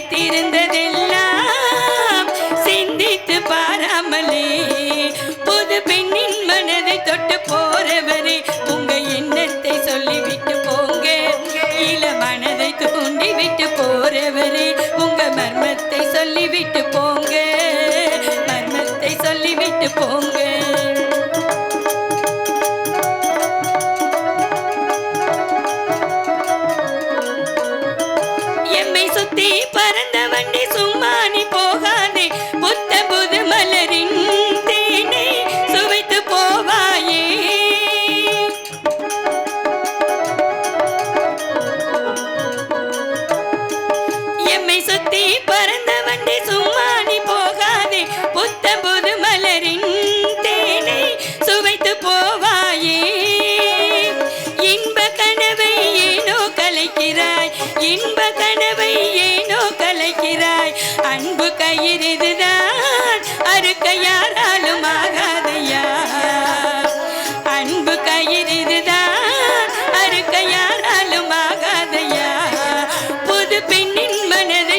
நினைத்திருந்ததெல்லாம் சிந்தித்து பாராமலே. புது பெண்ணின் மனதை தொட்டு போறவரே உங்க எண்ணத்தை சொல்லிவிட்டு போங்க. இள மனதை தூண்டி விட்டு போறவரே உங்க மர்மத்தை சொல்லிவிட்டு போங்க. மர்மத்தை சொல்லிவிட்டு போங்க. பறந்த சும்மா நீ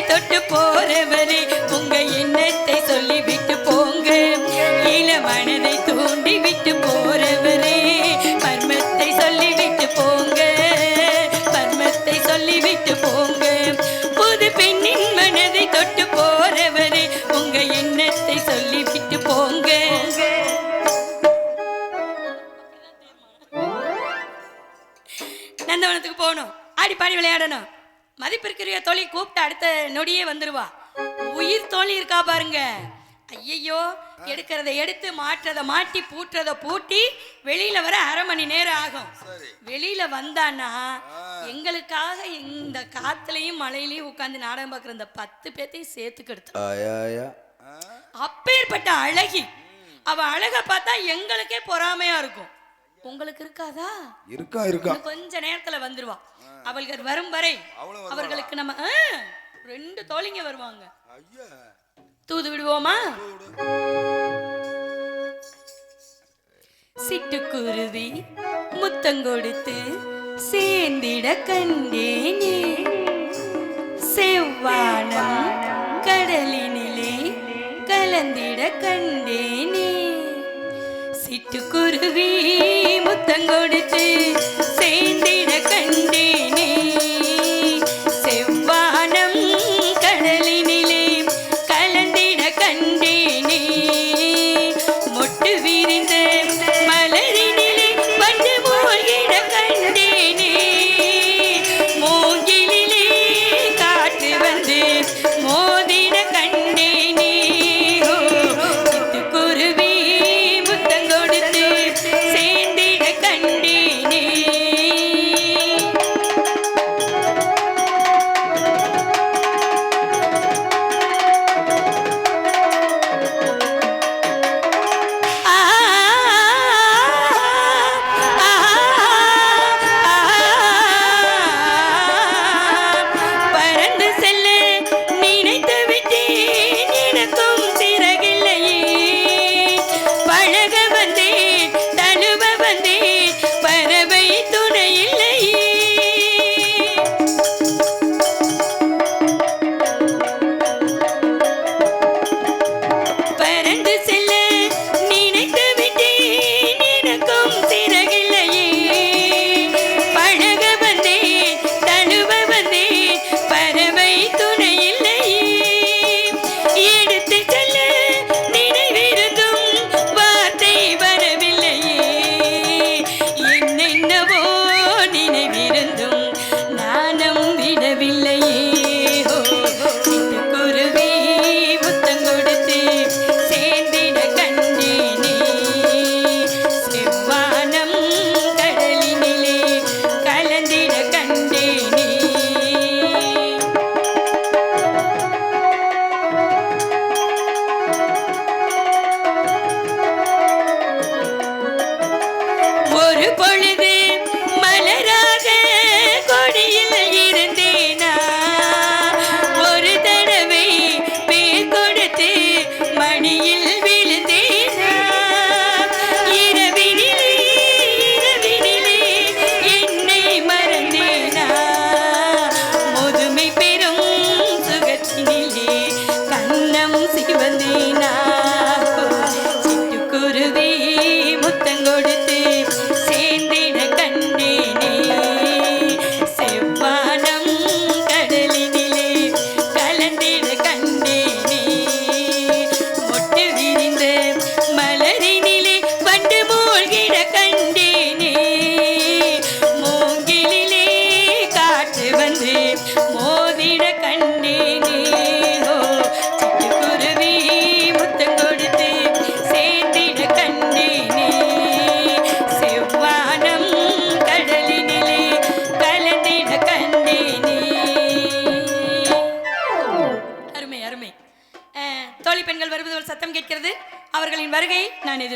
தொட்டு போறவரே வந்துருவா. உயிர் தோழி இருக்கா பாருங்க. ஐயையோ எடுக்கிறத எடுத்து மாற்றத மாட்டி பூட்டுறத பூட்டி வெளியில வர அரை மணி நேரம் ஆகும். வெளியில வந்தான்னா எங்களுக்காக இந்த காத்துலயும் மழையிலயும் உட்கார்ந்து நாடகம் பார்க்குற இந்த பத்து பேர்த்தையும் சேர்த்து கெடுத்து. ஆயா அப்பேற்பட்ட அழகி. அவ அழக பார்த்தா எங்களுக்கே பொறாமையா இருக்கும். உங்களுக்கு இருக்காதா? இருக்கா இருக்கா. கொஞ்ச நேரத்துல வந்துருவா. அவள்கள் வரும் வரை அவர்களுக்கு நம்ம ரெண்டு தோழிங்க வருவாங்க. தூது விடுவோமா? சிட்டுக்குருவி முத்தங்கொடுத்து சேர்ந்திட கண்டேனே. செவ்வானம் கடலினிலே கலந்திட கண்டேனே. சிட்டுக்குருவி முத்தங்கொடுத்து சேர்ந்திட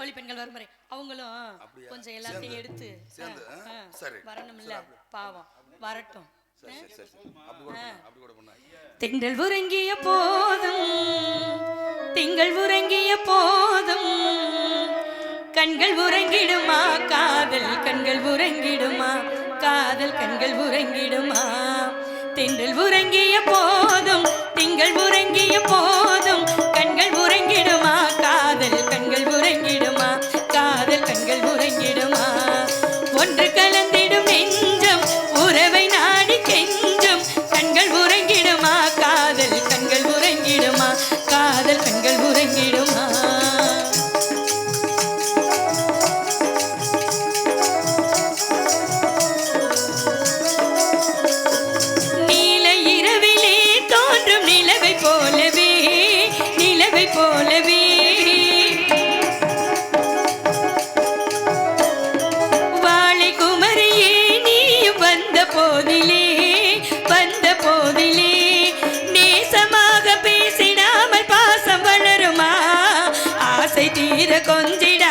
தோழி பெண்கள் வரும் அவங்களும் கொஞ்சம் எல்லாத்தையும் எடுத்து வரணும்ல. பாவம். வரட்டும். திங்கள் உறங்கிய போதும் திங்கள் உறங்கிய போதும் கண்கள் உறங்கிடுமா காதல் கண்கள் உறங்கிடுமா காதல் கண்கள் உறங்கிடுமா? திங்கள் உறங்கிய போதும் திங்கள் உறங்கிய போதும் போதிலே வந்த போதிலே நேசமாக பேசிடாமல் பாசம் வளருமா? ஆசை தீர கொஞ்சிட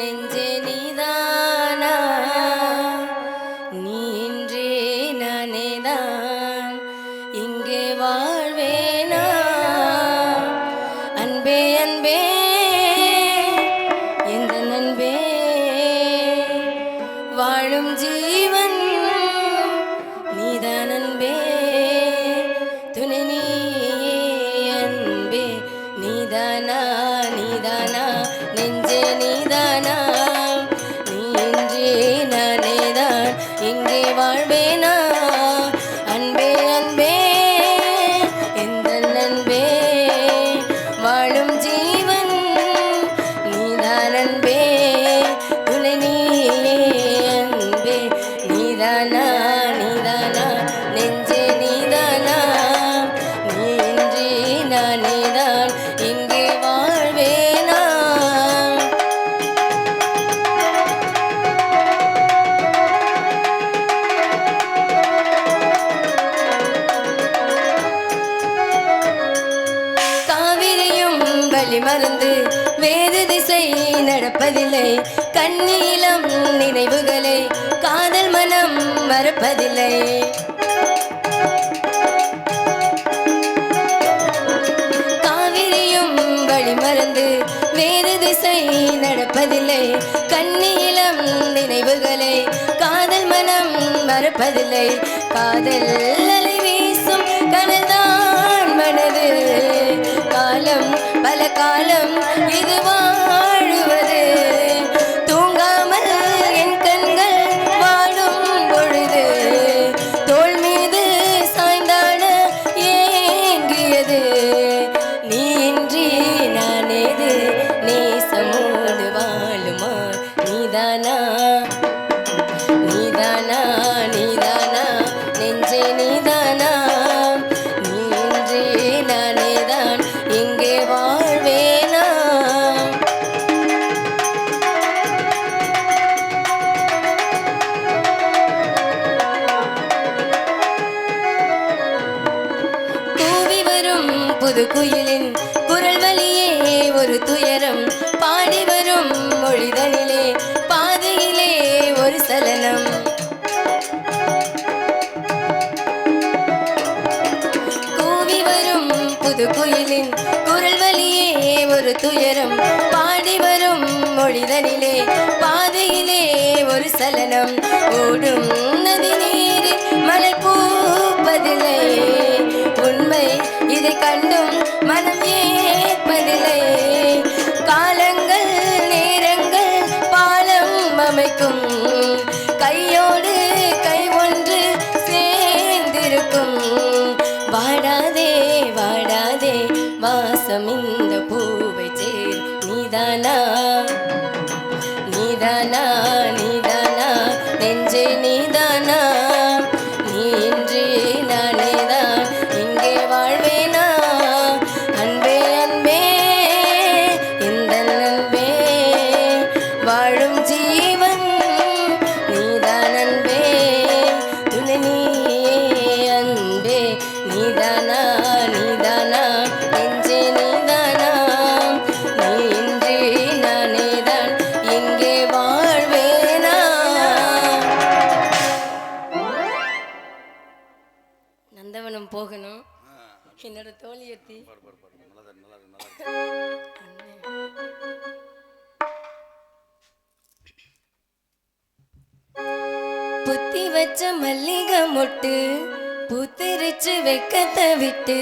ninja மறப்பதில்லை. கண்ணீளம் நினைவுகளை காதல் மனம் மறப்பதில்லை. காவிரியும் வழி மறந்து வேறு திசை நடப்பதில்லை. கண்ணீளம் நினைவுகளை காதல் மனம் மறப்பதில்லை. காதல் அலை வீசும் கனல்தான் மனது. காலம் பல காலம் இதுவா புது குயிலின் குரல் வழியே ஒரு துயரம் பாடி வரும் மொழிதனிலே. பாதையிலே ஒரு சலனம் ஓடும் நதி நீரில் மலை பூப்பதில்லை. உண்மை இதை கண்டும் மனம் ஏற்பதில்லை. காலங்கள் நேரங்கள் பாலம் அமைக்கும். கையோடு விட்டு மொட்டு பூத்திருச்சு வெக்கத்தை விட்டு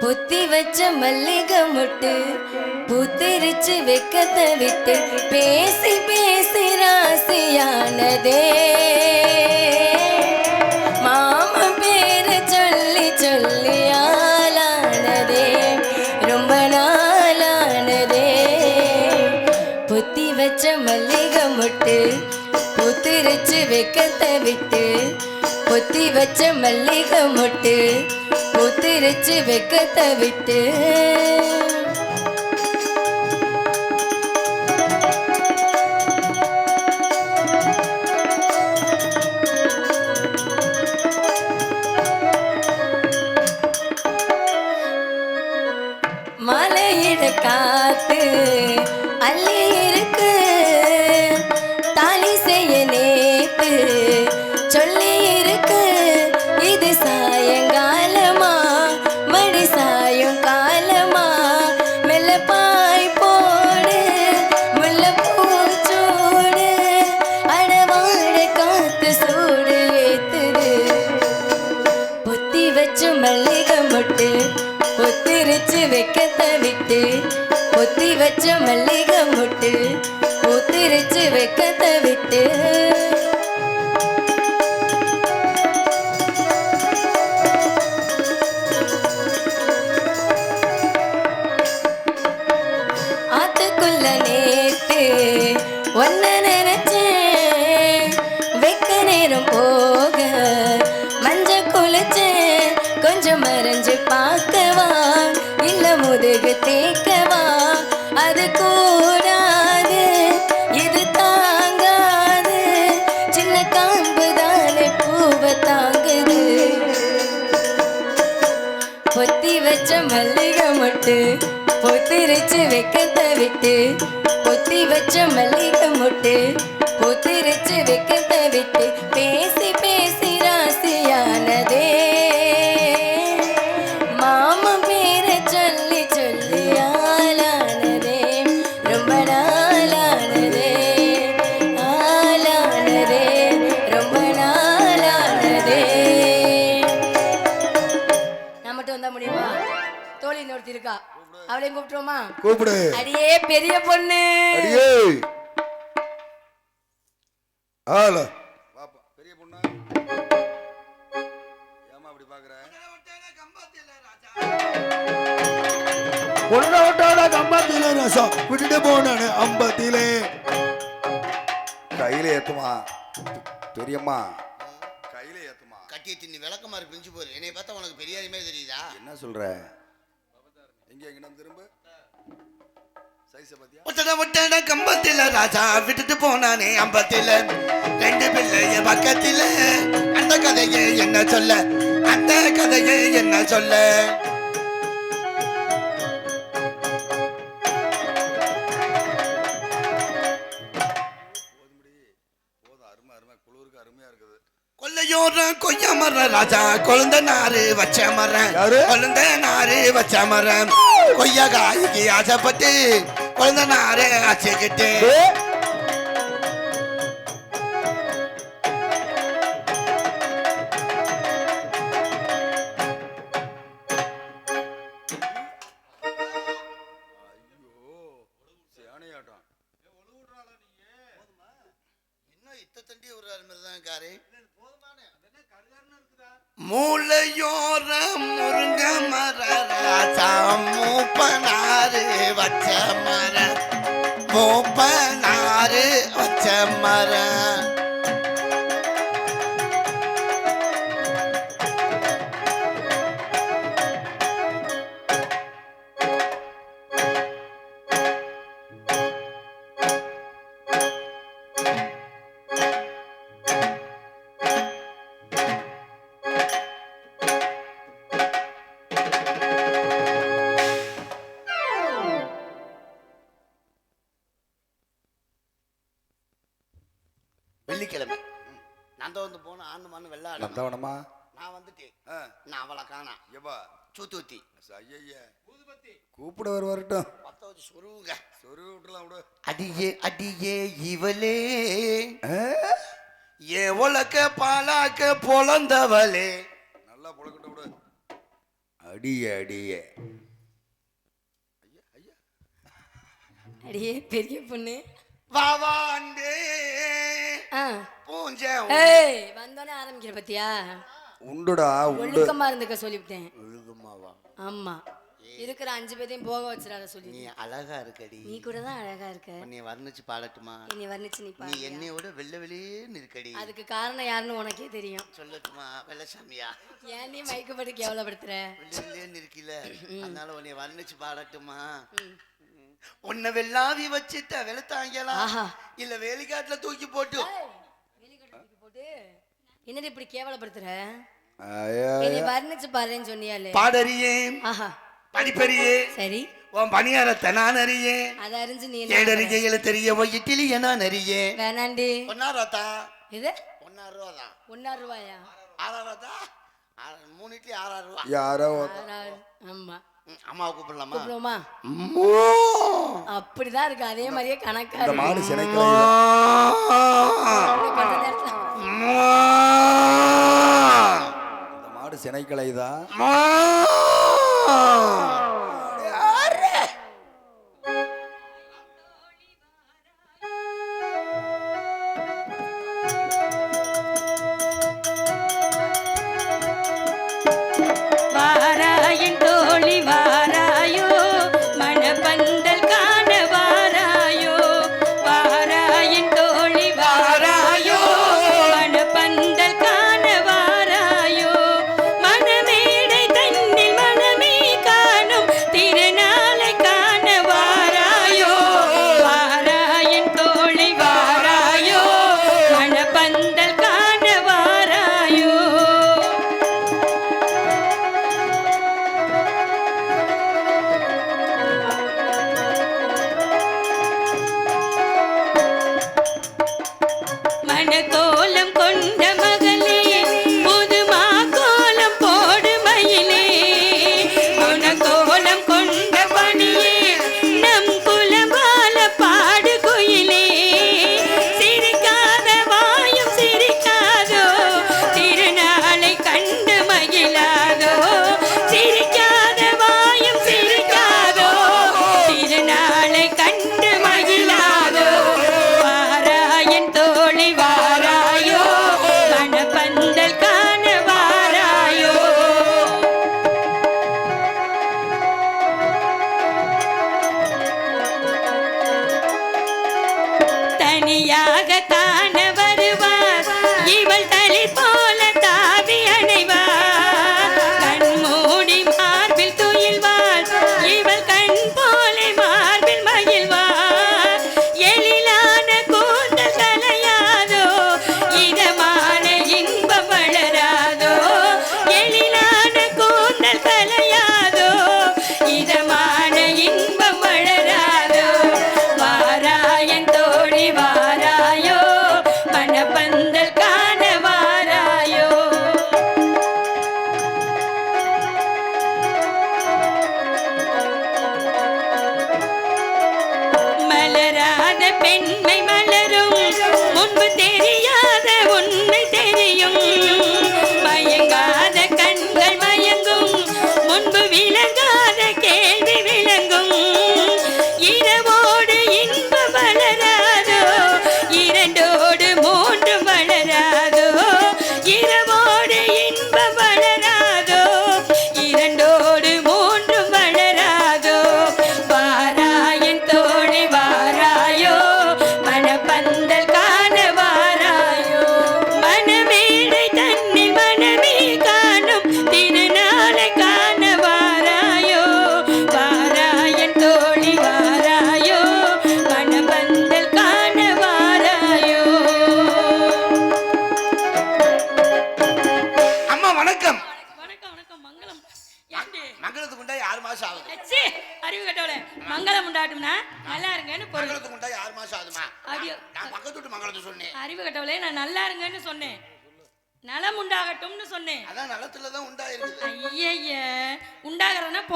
புத்தி வச்ச மல்லிகை முட்டு பூத்திருச்சு வெக்கத்தை விட்டு பேசி பேசி ராசியானதே. மாம பேரு சொல்லி சொல்லி ஆளானதே ரொம்ப நாளானதே. புத்தி வச்ச மல்லிகை மொட்டு பூத்திருச்சு வெக்கத்தை விட்டு பொத்தி வச்ச மல்லிகை மொட்டு பூத்திருச்சு வெக்கத்தை விட்டு. மலையிட காத்து அள்ளி பொத்தி வச்ச பொத்தி வச்ச வச்ச மல்லிகை மொட்டு. பொத்திரிச்சு வெக்கத்தை விட்டு பொத்தி வச்ச மல்லிகை மொட்டு. பொத்திரிச்சு வெக்கத்தை விட்டு பேச அவளையும் கூப்பிட்டுருவோமா கூப்பிடு. அடியே பெரிய பொண்ணு. அடியே. ஆல பாப்பா பெரிய பொண்ணா? ஏமா அப்படி பாக்குற? ஒன்ன விட்டாட கம்பத்திலே ரசம். விட்டுட்டு போனானே அம்பத்திலே. கையில ஏத்துமா? பெரியம்மா. கையில ஏத்துமா? கட்டிய தின்னி விளக்கமாறு பிரிஞ்சு போரு என்னை பார்த்தா உனக்கு பெரியாரி மாதிரி தெரியுதா? என்ன சொல்ற? எங்க எங்க நம்ம திரும்ப? ஒட்டட கம்பத்தில ராஜா விட்டுட்டு போனானே அம்பத்தில. ரெண்டு பிள்ளைய பக்கத்தில. அந்த கதையை என்ன சொல்ல? அந்த கதையை என்ன சொல்ல? கொல்லையோரம் கொய்யா மரம் ராஜா கொழுந்த நாறு வச்ச மரம்? கொழுந்த நாறு வச்ச மரம். கொய்யா காய்க்கு ஆசைப்பட்டு கொழுந்த நாறு ஆச்சுக்கிட்டு மூளையும் வெள்ளிக்கிழமை. நான் தான் வந்து போன ஆண்டு மண்ணு வெள்ளாடு நந்தவனமா நான் வந்துட்டேன் ஆ. நான் அவளை காணா. எப்பா சூத்தூத்தி ஐய கூப்பிட வர வரட்டும். பத்த வச்சு சொருவுங்க சொருவி விட்டுலாம் விடு. அடியே அடியே இவளே? ஏ உலக்க பாலாக்க பொழந்தவளே நல்லா புழக்கட்ட விடு. அடிய அடிய. அடியே பெரிய பொண்ணு. வாவாண்டே பூஞ்ச ஏய் வந்தோடனே ஆரம்பிக்கிற பத்தியா? உண்டுடா உண்டு. ஒழுக்கமா இருந்துக்க சொல்லிவிட்டேன். ஒழுகுமாவா ஆமா. இருக்கிற அஞ்சு பேத்தையும் போக வச்சிடாத சொல்லி நீ அழகா இருக்கடி. நீ கூட தான் அழகா இருக்க. உன்னை வர்ணிச்சு பாடட்டுமா? என்னை வர்ணிச்சு நீ நீ என்னையோட வெள்ளை வெளியேன்னு இருக்கடி அதுக்கு காரணம் யாருன்னு உனக்கே தெரியும். சொல்லட்டுமா வெள்ளசாமியா ஏன் நீ மயக்கப்பட்டு கேவலப்படுத்துற வெள்ளை வெளியேன்னு இருக்கீல அதனால உன்னை வர்ணிச்சு பாடட்டுமா? உன்னை வெள்ளாவி வச்சுட்ட வெளுத்தாங்களா ஆஹா. இல்ல வேலிக்காட்டுல தூக்கி போட்டு. வேலிக்கட்டு தூக்கி போட்டு. என்னடி இப்படி கேவலப்படுத்துற? வர்ணிச்சு பாருன்னு சொன்னியாலே பாடறியே ஆஹா. படிப்பறியே சரி. உன் பணியாரத்தை நான் அறியேன். அதை அறிஞ்சு நீ என்ன ஏடறிய எழுத்தறிய உன் இட்லி நான் அறியேன். வேணாண்டி. ஒன்னாரத்தா இது ஒன்னாறு ரூபா தான் ஒன்னா ரூபாயா ஆறாயிரம் ரூபா மூணு இட்லி ஆறாயிரம். ரூபா. ஆமா. அம்மாவை கூப்பிடலாமா? கூப்பிடுவோமா? அம்மோ. அப்படிதான் இருக்கு. அதே மாதிரியே கணக்கா இந்த மாடு சினைக்கலை. இந்த மாடு சினைக்கலைதான் கொண்ட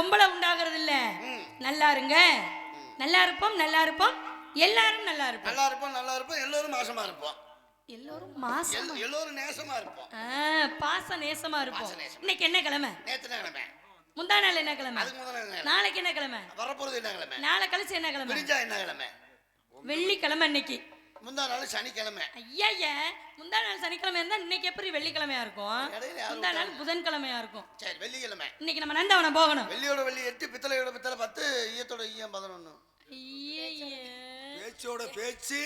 பொம்பளை உண்டாகிறது இல்ல நல்லா இருங்க. நல்லா இருப்போம் நல்லா இருப்போம். எல்லாரும் நல்லா இருப்போம். நல்லா இருப்போம் நல்லா இருப்போம். எல்லோரும் மாசமா இருப்போம். எல்லோரும் மாசம்? எல்- எல்லோரும் நேசமா இருப்போம். பாச நேசமா இருப்போம். இன்னைக்கு என்ன கிழமை? நேத்து கிழமை? முந்தா நாள் என்ன கிழமை? நாளைக்கு என்ன கிழமை? வரப்போறது என்ன கிழமை? நாளை கழிச்சு என்ன கிழமை? என்ன கிழமை? வெள்ளிக்கிழமை இன்னைக்கு முந்தா நாள் சனிக்கிழமை. ஐயா முந்தா நாள் சனிக்கிழமை இருந்தா இன்னைக்கு எப்படி வெள்ளிக்கிழமையா இருக்கும்? முந்தா நாள் புதன்கிழமையா இருக்கும். சரி வெள்ளிக்கிழமை. இன்னைக்கு நம்ம நந்தவனம் போகணும். வெள்ளியோட வெள்ளி எட்டு பித்தளையோட பித்தளை பத்து ஈயத்தோட ஈயம் பதினொன்னு. ஐயையே. பேச்சோட பேச்சு.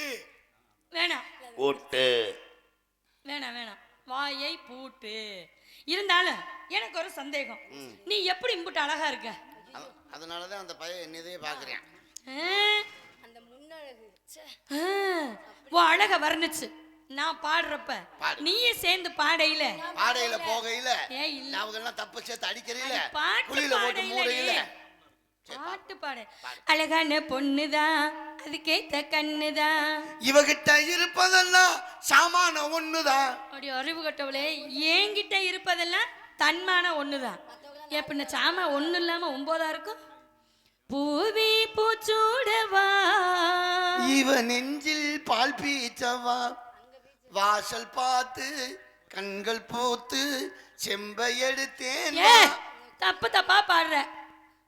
வேணாம். ஓட்டு வேணாம் வேணாம். வாயை பூட்டு. இருந்தாலும் எனக்கு ஒரு சந்தேகம். நீ எப்படி இம்புட்டு அழகா இருக்க? அதனாலதான் அந்த பையன் என்னதையே பாக்குறேன் உன் அழக வர்ணிச்சு. நான் பாடுறப்ப பாடு. நீயே சேர்ந்து பாடையில. பாடையில போகையில அவங்க எல்லாம் தப்பு சேர்த்து அடிக்கிறீல. அது பாட்டு பாடையில. பாட்டு பாடு. அழகான பொண்ணுதான் அதுக்கேத்த கண்ணுதான் இவகிட்ட இருப்பதெல்லாம் சாமான ஒண்ணுதான் அப்படி அறிவு கட்டவளே என்கிட்ட இருப்பதெல்லாம் தன்மான ஒண்ணுதான் எப்படின்னா சாமா ஒண்ணு இல்லாம ஒன்பதா இருக்கும்? பூவி பூச்சூடவா? இவ நெஞ்சில் பால் பீச்சவா? வாசல் பார்த்து கண்கள் பூத்து செம்பை எடுத்தேன் தப்பு தப்பா பாடுற.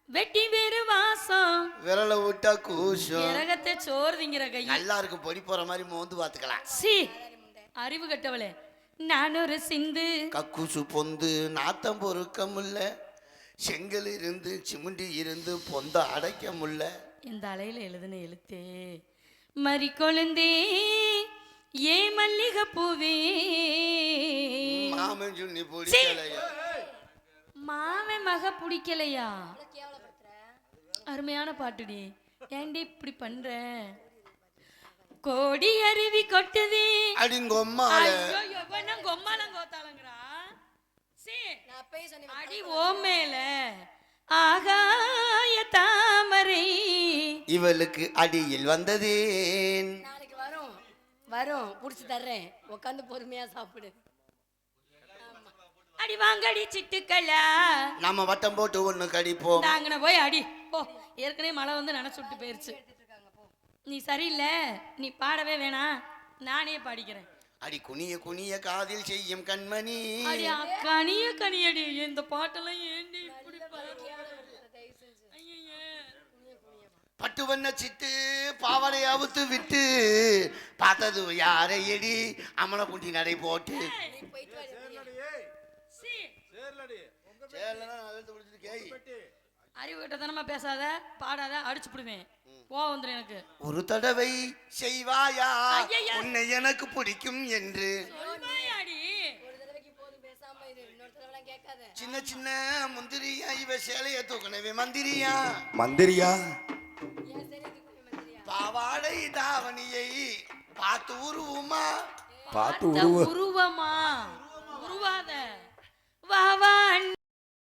வெட்டி வேறு வாசம். விரல விட்டா கூசும் கிரகத்தை சோறுதிங்கிற கை நல்லா இருக்கும் பொடி போற மாதிரி மோந்து பாத்துக்கலாம் சி அறிவு கட்டவளே. நான் ஒரு சிந்து. கக்கூசு பொந்து நாத்தம் பொறுக்க முல்ல செங்கல் இருந்து சிமுண்டி இருந்து பொந்த அடைக்க முல்ல. இந்த அலையில எழுதுன எழுத்தே மறி கொழுந்தே ஏ மல்லிகை பூவே? மாமன் சுண்ணி பிடிக்கலையா? மாமன் மக பிடிக்கலையா? அருமையான பாட்டுடி. ஏன்டி இப்படி பண்ற? கோடி அருவி கொட்டுதே. அடிங்கொம்மால. ஐயோ அடி ஓ மேல ஆகாய தாமரை. இவளுக்கு அடியில் வந்ததேன் நாளைக்கு வரும். வரும். புடிச்சு தர்றேன். உட்காந்து பொறுமையா சாப்பிடு. அடி வாங்கடி சிட்டுக்களா நம்ம வட்டம் போட்டு ஒண்ணு கடிப்போம். நாங்கன போய் அடி. போ. ஏற்கனவே மழை வந்து நனைச்சு விட்டு போயிருச்சு. நீ சரியில்லை. நீ பாடவே வேணாம். நானே பாடிக்கிறேன். அடி குனிய குனிய காதில் செய்யும் கண்மணி. அடி கனிய கனியடி. இந்த பாட்டெல்லாம் ஏண்டி இப்படி. பட்டு. வண்ண சிட்டு பாவனை அவுத்து விட்டு பார்த்தது யாரை எடி? அமன குண்டி நடை போட்டு. சீ, அறிவு கட்டத்தனமா பேசாத பாடாத அடிச்சு விடுவேன் கோவம் வந்துடும் எனக்கு. ஒரு தடவை செய்வாயா? ஐயைய. உன்னை எனக்கு பிடிக்கும் என்று. சொல்வாயாடி. சின்ன சின்ன முந்திரியா? இவ சேலைய தூக்கணவே மந்திரியா? மந்திரியா? பாவாடை தாவணியை பார்த்து உருவுமா? பார்த்து உருவ. உருவமா? உருவாத. வா வா